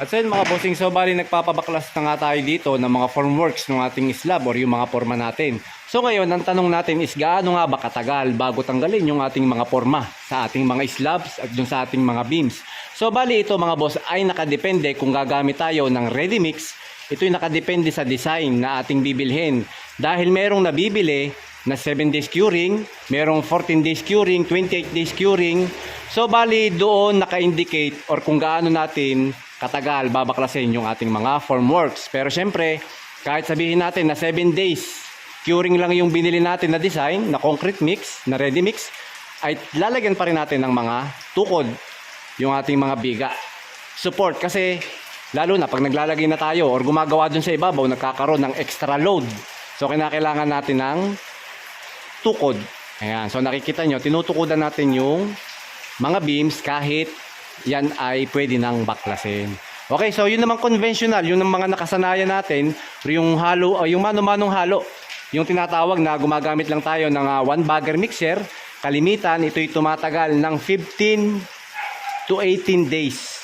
At yun mga bossing, so bali nagpapabaklas na nga tayo dito ng mga formworks ng ating slab or yung mga forma natin. So ngayon, ang tanong natin is gaano nga ba katagal bago tanggalin yung ating mga forma sa ating mga slabs at yung sa ating mga beams. So bali ito mga boss ay nakadepende kung gagamit tayo ng ready mix. Ito'y nakadepende sa design na ating bibilhin. Dahil merong nabibili na 7 days curing, merong 14 days curing, 28 days curing. So bali doon naka-indicate or kung gaano natin katagal babaklasin yung ating mga formworks. Pero syempre, kahit sabihin natin na 7 days curing lang yung binili natin na design, na concrete mix, na ready mix, ay lalagyan pa rin natin ng mga tukod yung ating mga biga. Support kasi lalo na pag naglalagay na tayo or gumagawa dun sa ibabaw, nagkakaroon ng extra load. So kinakailangan natin ng tukod. Ayan. So nakikita nyo, tinutukodan natin yung mga beams kahit yan ay pwede nang baklasin. Okay, so yun naman conventional, yun ang mga nakasanayan natin, yung halo, yung mano-manong halo. Yung tinatawag na gumagamit lang tayo ng ah, one bagger mixer, kalimitan ito'y tumatagal ng 15 to 18 days